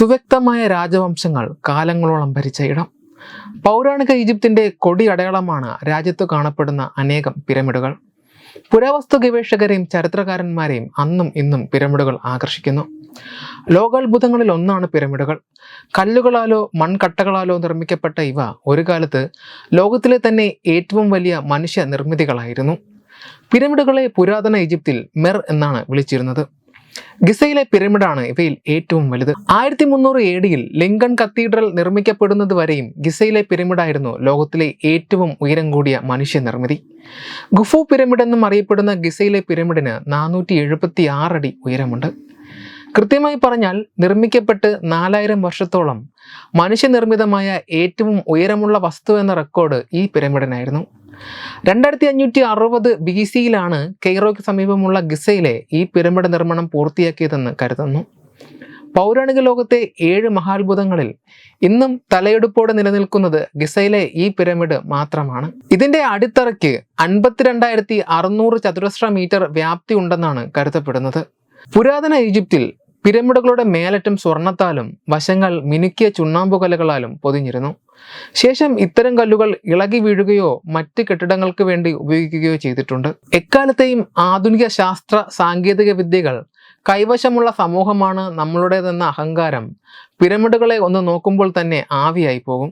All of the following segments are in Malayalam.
സുവ്യക്തമായ രാജവംശങ്ങൾ കാലങ്ങളോളം ഭരിച്ച ഇടം. പൗരാണിക ഈജിപ്തിന്റെ കൊടി അടയാളമാണ് രാജ്യത്ത് കാണപ്പെടുന്ന അനേകം പിരമിഡുകൾ. പുരാവസ്തു ഗവേഷകരെയും ചരിത്രകാരന്മാരെയും അന്നും ഇന്നും പിരമിഡുകൾ ആകർഷിക്കുന്നു. ലോകാത്ഭുതങ്ങളിൽ ഒന്നാണ് പിരമിഡുകൾ. കല്ലുകളാലോ മൺകട്ടകളാലോ നിർമ്മിക്കപ്പെട്ട ഇവ ഒരു കാലത്ത് ലോകത്തിലെ തന്നെ ഏറ്റവും വലിയ മനുഷ്യ നിർമ്മിതികളായിരുന്നു. പിരമിഡുകളെ പുരാതന ഈജിപ്തിൽ മെർ എന്നാണ് വിളിച്ചിരുന്നത്. ഗിസയിലെ പിരമിഡാണ് ഇവയിൽ ഏറ്റവും വലുത്. ആയിരത്തി മുന്നൂറ് എ ഡിയിൽ ലിങ്കൺ കത്തീഡ്രൽ നിർമ്മിക്കപ്പെടുന്നത് വരെയും ഗിസയിലെ പിരമിഡായിരുന്നു ലോകത്തിലെ ഏറ്റവും ഉയരം കൂടിയ മനുഷ്യനിർമ്മിതി ഗുഫു പിരമിഡ് എന്നും അറിയപ്പെടുന്ന ഗിസയിലെ പിരമിഡിന് നാനൂറ്റി എഴുപത്തി ആറടി ഉയരമുണ്ട്. കൃത്യമായി പറഞ്ഞാൽ നിർമ്മിക്കപ്പെട്ട് നാലായിരം വർഷത്തോളം മനുഷ്യനിർമ്മിതമായ ഏറ്റവും ഉയരമുള്ള വസ്തു എന്ന റെക്കോർഡ് ഈ പിരമിഡിനായിരുന്നു. രണ്ടായിരത്തി അഞ്ഞൂറ്റി അറുപത് ബി സിയിലാണ് കെയ്റോയ്ക്ക് സമീപമുള്ള ഗിസയിലെ ഈ പിരമിഡ് നിർമ്മാണം പൂർത്തിയാക്കിയതെന്ന് കരുതുന്നു. പൗരാണിക ലോകത്തെ ഏഴ് മഹാത്ഭുതങ്ങളിൽ ഇന്നും തലയെടുപ്പോടെ നിലനിൽക്കുന്നത് ഗിസയിലെ ഈ പിരമിഡ് മാത്രമാണ്. ഇതിന്റെ അടിത്തറയ്ക്ക് അൻപത്തിരണ്ടായിരത്തി അറുന്നൂറ് ചതുരശ്ര മീറ്റർ വ്യാപ്തി ഉണ്ടെന്നാണ് കരുതപ്പെടുന്നത്. പുരാതന ഈജിപ്തിൽ പിരമിഡുകളുടെ മേലറ്റം സ്വർണത്താലും വശങ്ങൾ മിനുക്കിയ ചുണ്ണാമ്പുകലകളാലും പൊതിഞ്ഞിരുന്നു. ശേഷം ഇത്തരം കല്ലുകൾ ഇളകി വീഴുകയോ മറ്റ് കെട്ടിടങ്ങൾക്ക് വേണ്ടി ഉപയോഗിക്കുകയോ ചെയ്തിട്ടുണ്ട്. എക്കാലത്തെയും ആധുനിക ശാസ്ത്ര സാങ്കേതിക വിദ്യകൾ കൈവശമുള്ള സമൂഹമാണ് നമ്മളുടേതെന്ന അഹങ്കാരം പിരമിഡുകളെ ഒന്ന് നോക്കുമ്പോൾ തന്നെ ആവിയായി പോകും.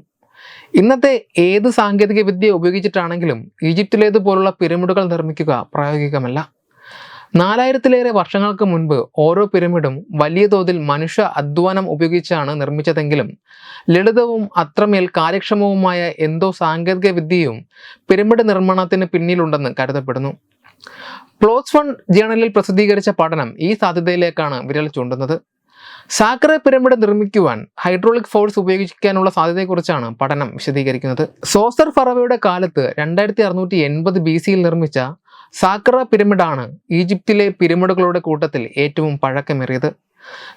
ഇന്നത്തെ ഏത് സാങ്കേതിക വിദ്യ ഉപയോഗിച്ചിട്ടാണെങ്കിലും ഈജിപ്തിലേതുപോലുള്ള പിരമിഡുകൾ നിർമ്മിക്കുക പ്രായോഗികമല്ല. നാലായിരത്തിലേറെ വർഷങ്ങൾക്ക് മുൻപ് ഓരോ പിരമിഡും വലിയ തോതിൽ മനുഷ്യ അധ്വാനം ഉപയോഗിച്ചാണ് നിർമ്മിച്ചതെങ്കിലും ലളിതവും അത്രമേൽ കാര്യക്ഷമവുമായ എന്തോ സാങ്കേതിക വിദ്യയും പിരമിഡ് നിർമ്മാണത്തിന് പിന്നിലുണ്ടെന്ന് കരുതപ്പെടുന്നു. പ്ലോസ് ഫൺ ജേണലിൽ പ്രസിദ്ധീകരിച്ച പഠനം ഈ സാധ്യതയിലേക്കാണ് വിരൽ ചൂണ്ടുന്നത്. സാക്ര പിരമിഡ് നിർമ്മിക്കുവാൻ ഹൈഡ്രോളിക് ഫോഴ്സ് ഉപയോഗിക്കാനുള്ള സാധ്യതയെക്കുറിച്ചാണ് പഠനം വിശദീകരിക്കുന്നത്. സോസർ ഫറവയുടെ കാലത്ത് രണ്ടായിരത്തി അറുന്നൂറ്റി എൺപത് ബി സിയിൽ നിർമ്മിച്ച സാക്ര പിരമിഡാണ് ഈജിപ്തിലെ പിരമിഡുകളുടെ കൂട്ടത്തിൽ ഏറ്റവും പഴക്കമേറിയത്.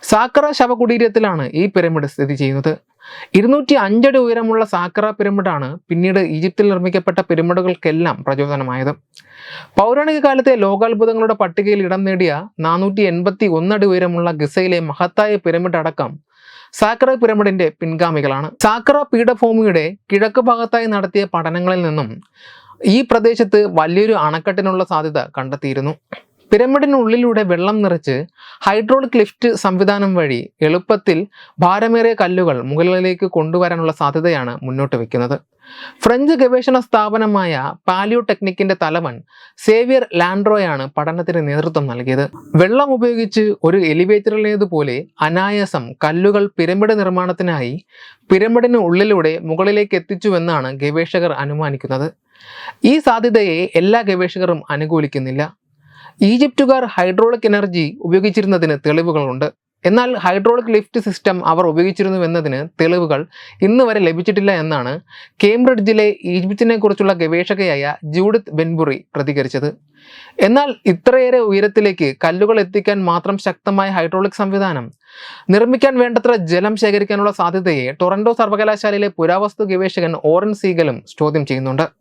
സാക്ര ശവകുടീരത്തിലാണ് ഈ പിരമിഡ് സ്ഥിതി ചെയ്യുന്നത്. ഇരുന്നൂറ്റി അഞ്ചടി ഉയരമുള്ള സാക്ര പിരമിഡാണ് പിന്നീട് ഈജിപ്തിൽ നിർമ്മിക്കപ്പെട്ട പിരമിഡുകൾക്കെല്ലാം പ്രചോദനമായത്. പൗരാണിക കാലത്തെ ലോകാത്ഭുതങ്ങളുടെ പട്ടികയിൽ ഇടം നേടിയ നാനൂറ്റി എൺപത്തി ഒന്നടി ഉയരമുള്ള ഗിസയിലെ മഹത്തായ പിരമിഡ് അടക്കം സാക്ര പിരമിഡിന്റെ പിൻഗാമികളാണ്. സാക്ര പീഠഭൂമിയുടെ കിഴക്ക് ഭാഗത്തായി നടത്തിയ പഠനങ്ങളിൽ നിന്നും ഈ പ്രദേശത്ത് വലിയൊരു അണക്കെട്ടിനുള്ള സാധ്യത കണ്ടെത്തിയിരുന്നു. പിരമിഡിനുള്ളിലൂടെ വെള്ളം നിറച്ച് ഹൈഡ്രോളിക് ലിഫ്റ്റ് സംവിധാനം വഴി എളുപ്പത്തിൽ ഭാരമേറിയ കല്ലുകൾ മുകളിലേക്ക് കൊണ്ടുവരാനുള്ള സാധ്യതയാണ് മുന്നോട്ട് വയ്ക്കുന്നത് ഫ്രഞ്ച് ഗവേഷണ സ്ഥാപനമായ പാലിയോ ടെക്നിക്കിന്റെ തലവൻ സേവിയർ ലാൻഡ്രോയാണ് പഠനത്തിന് നേതൃത്വം നൽകിയത്. വെള്ളം ഉപയോഗിച്ച് ഒരു എലിവേറ്ററിലേതുപോലെ അനായാസം കല്ലുകൾ പിരമിഡ് നിർമ്മാണത്തിനായി പിരമിഡിന് ഉള്ളിലൂടെ മുകളിലേക്ക് എത്തിച്ചുവെന്നാണ് ഗവേഷകർ അനുമാനിക്കുന്നത്. ഈ സാധ്യതയെ എല്ലാ ഗവേഷകരും അനുകൂലിക്കുന്നില്ല. ഈജിപ്തുകാർ ഹൈഡ്രോളിക് എനർജി ഉപയോഗിച്ചിരുന്നതിന് തെളിവുകളുണ്ട്. എന്നാൽ ഹൈഡ്രോളിക് ലിഫ്റ്റ് സിസ്റ്റം അവർ ഉപയോഗിച്ചിരുന്നുവെന്നതിന് തെളിവുകൾ ഇന്ന് വരെ ലഭിച്ചിട്ടില്ല എന്നാണ് കേംബ്രിഡ്ജിലെ ഈജിപ്തിനെ കുറിച്ചുള്ള ഗവേഷകയായ ജൂഡിത്ത് ബെൻബുറി പ്രതികരിച്ചത്. എന്നാൽ ഇത്രയേറെ ഉയരത്തിലേക്ക് കല്ലുകൾ എത്തിക്കാൻ മാത്രം ശക്തമായ ഹൈഡ്രോളിക് സംവിധാനം നിർമ്മിക്കാൻ വേണ്ടത്ര ജലം ശേഖരിക്കാനുള്ള സാധ്യതയെ ടൊറന്റോ സർവകലാശാലയിലെ പുരാവസ്തു ഗവേഷകൻ ഓറൻ സീഗലും ചോദ്യം ചെയ്യുന്നുണ്ട്.